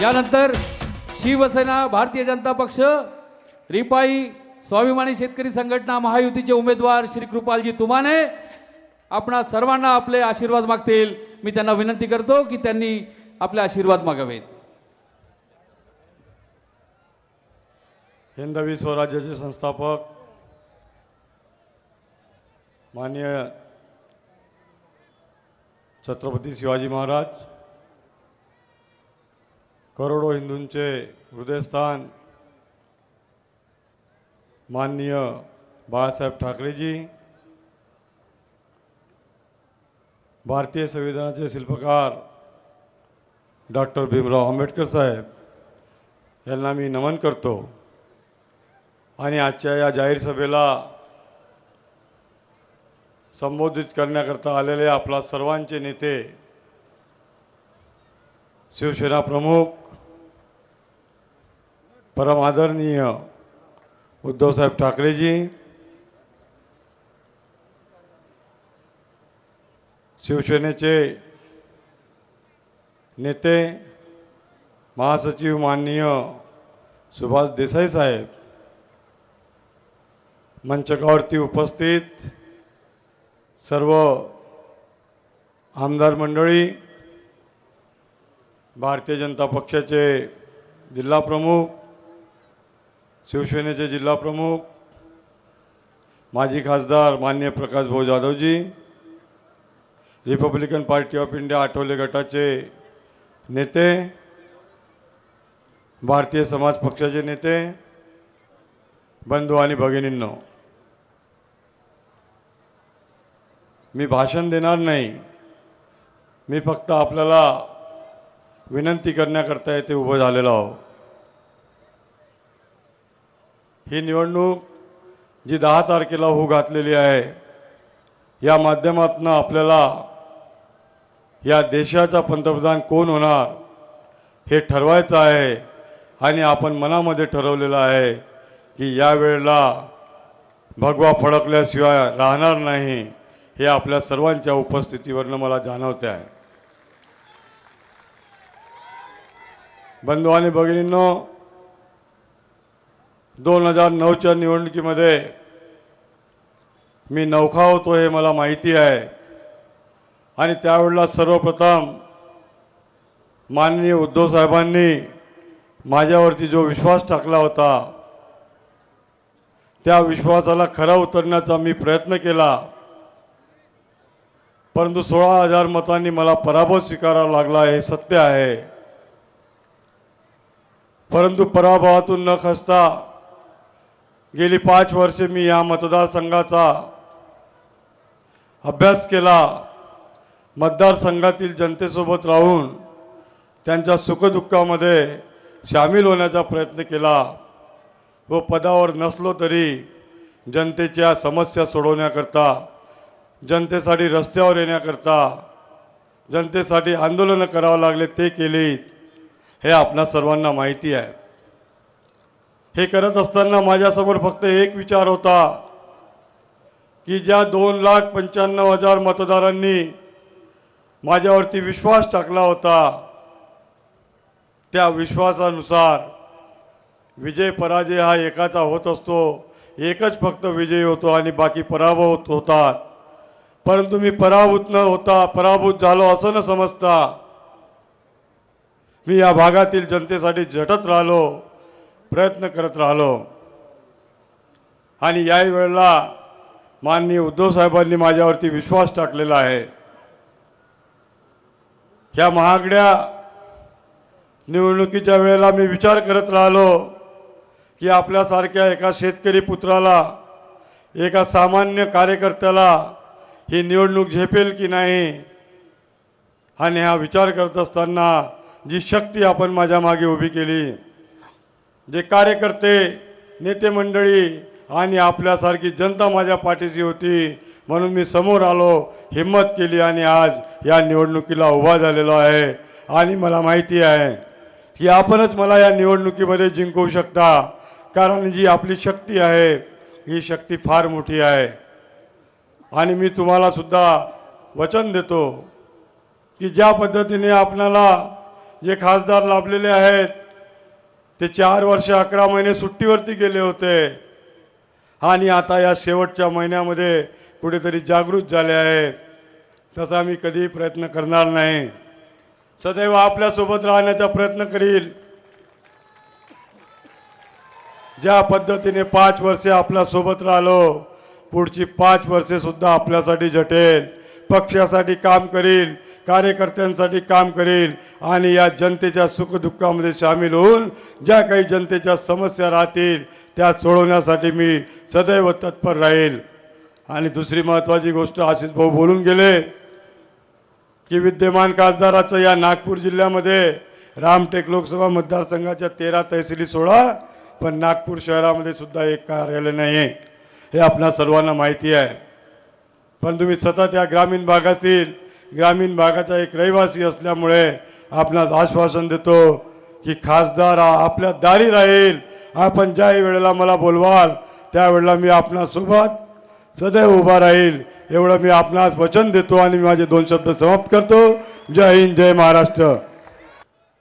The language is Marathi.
यानंतर शिवसेना भारतीय जनता पक्ष रिपाई स्वाभिमानी शेतकरी संघटना महायुतीचे उमेदवार श्री कृपालजी तुमाने आपणा सर्वांना आपले आशीर्वाद मागतील. मी त्यांना विनंती करतो की त्यांनी आपले आशीर्वाद मागावेत. हिंदवी स्वराज्याचे संस्थापक माननीय छत्रपती शिवाजी महाराज करोडो हिंदूंचे हृदयस्थान माननीय बाळासाहेब ठाकरेजी भारतीय संविधानाचे शिल्पकार डॉक्टर भीमराव आंबेडकर साहेब यांना मी नमन करतो. आणि आजच्या या जाहीर सभेला संबोधित करण्याकरता आलेले आपला सर्वांचे नेते शिवसेना प्रमुख परम आदरणीय उद्धवसाहेब ठाकरेजी शिवसेनेचे नेते महासचिव माननीय सुभाष देसाई साहेब मंचकावरती उपस्थित सर्व आमदार मंडळी भारतीय जनता पक्षाचे जिल्हाप्रमुख शिवसेनेचे जिल्हाप्रमुख माजी खासदार मान्य प्रकाश भाऊ Jadhavji Republican party of India Athawale गटाचे नेते भारतीय समाज पक्षाचे नेते बंधू आणि भगिनींनो. मी भाषण देणार नाही. मी फक्त आपल्याला विनंती करण्याकरता येथे उभं झालेलो आहो ही निवडणूक जी दहा तारखेला होऊ घातलेली आहे या माध्यमातून आपल्याला या देशाचा पंतप्रधान कोण होणार हे ठरवायचं आहे आणि आपण मनामध्ये ठरवलेलं आहे की यावेळेला भगवा फडकल्याशिवाय राहणार नाही हे आपल्या सर्वांच्या उपस्थितीवरनं मला जाणवते आहे. बंधू आणि भगिनींनो दोन हजार नऊच्या निवडणुकीमध्ये मी नौखा होतो हे मला माहिती आहे. आणि त्यावेळेला सर्वप्रथम माननीय उद्धव साहेबांनी माझ्यावरती जो विश्वास टाकला होता त्या विश्वासाला खरा उतरण्याचा मी प्रयत्न केला. परंतु सोळा हजार मतांनी मला पराभव स्वीकारावा लागला हे सत्य आहे. परंतु पराभवातून न खसता गेली पाच वर्षे मी या मतदारसंघाचा अभ्यास केला. मतदारसंघातील जनतेसोबत राहून त्यांच्या सुखदुःखामध्ये सामील होण्याचा प्रयत्न केला. व पदावर नसलो तरी जनतेच्या समस्या सोडवण्याकरता जनतेसाठी रस्त्यावर येण्याकरता जनतेसाठी आंदोलनं करावं लागले ते केली हे आपणा सर्वांना माहिती आहे. हे करत असताना माझ्यासमोर फक्त एक विचार होता की ज्या दोन लाख पंच्याण्णव हजार मतदारांनी माझ्यावरती विश्वास टाकला होता त्या विश्वासानुसार विजय पराजय हा एकाचा होत असतो एकच फक्त विजयी होतो आणि बाकी पराभव होत होतात. परंतु मी पराभूत न होता पराभूत झालो असं न समजता मी या भागातील जनतेसाठी झटत राहिलो. प्रयत्न करत राहिलो. आणि याही वेळेला माननीय उद्धव साहेबांनी माझ्यावरती विश्वास टाकलेला आहे. ह्या महागड्या निवडणुकीच्या वेळेला मी विचार करत राहिलो की आपल्यासारख्या एका शेतकरी पुत्राला एका सामान्य कार्यकर्त्याला ही निवडणूक झेपेल की नाही आणि हा विचार करत असताना जी शक्ती आपण माझ्या मागे उभी केली जे कार्यकर्ते नेते मंडळी आणि आपल्यासारखी जनता माझ्या पाठीशी होती म्हणून मी समोर आलो हिंमत केली आणि आज या निवडणुकीला उभा झालेलो आहे. आणि मला माहिती आहे की आपणच मला या निवडणुकीमध्ये जिंकवू शकता कारण जी आपली शक्ती आहे ही शक्ती फार मोठी आहे. आणि मी तुम्हाला सुद्धा वचन देतो की ज्या पद्धतीने आपणाला जे खासदार लाभलेले आहेत ते चार वर्ष अकरा महिने सुट्टीवरती गेले होते. आणि आता या शेवटच्या महिन्यामध्ये कुठेतरी जागृत झाले आहेत तसा मी कधीही प्रयत्न करणार नाही. सदैव आपल्यासोबत राहण्याचा प्रयत्न करील. ज्या पद्धतीने पाच वर्षे आपल्यासोबत राहिलो पुढची पाच वर्षे सुद्धा आपल्यासाठी झटेल. पक्षासाठी काम करील. कार्यकर्त्यांसाठी काम करेल आणि या जनतेच्या सुखदुःखामध्ये सामील होऊन ज्या काही जनतेच्या समस्या राहतील त्या सोडवण्यासाठी मी सदैव तत्पर राहील. आणि दुसरी महत्त्वाची गोष्ट आशिष भाऊ बोलून गेले की विद्यमान खासदाराचं या नागपूर जिल्ह्यामध्ये रामटेक लोकसभा मतदारसंघाच्या तेरा तहसीली सोळा पण नागपूर शहरामध्ये सुद्धा एक कार्यालय नाही आहे हे आपल्या सर्वांना माहिती आहे. पण तुम्ही सतत या ग्रामीण भागातील ग्रामीण भागाचा एक रहिवासी असल्यामुळे आपणास आश्वासन देतो की खासदार हा आपल्या दारी राहील. आपण ज्या वेळेला मला बोलवाल त्यावेळेला मी आपणासोबत सदैव उभा राहील. एवढं मी आपणास वचन देतो आणि माझे दोन शब्द समाप्त करतो. जय हिंद जय महाराष्ट्र.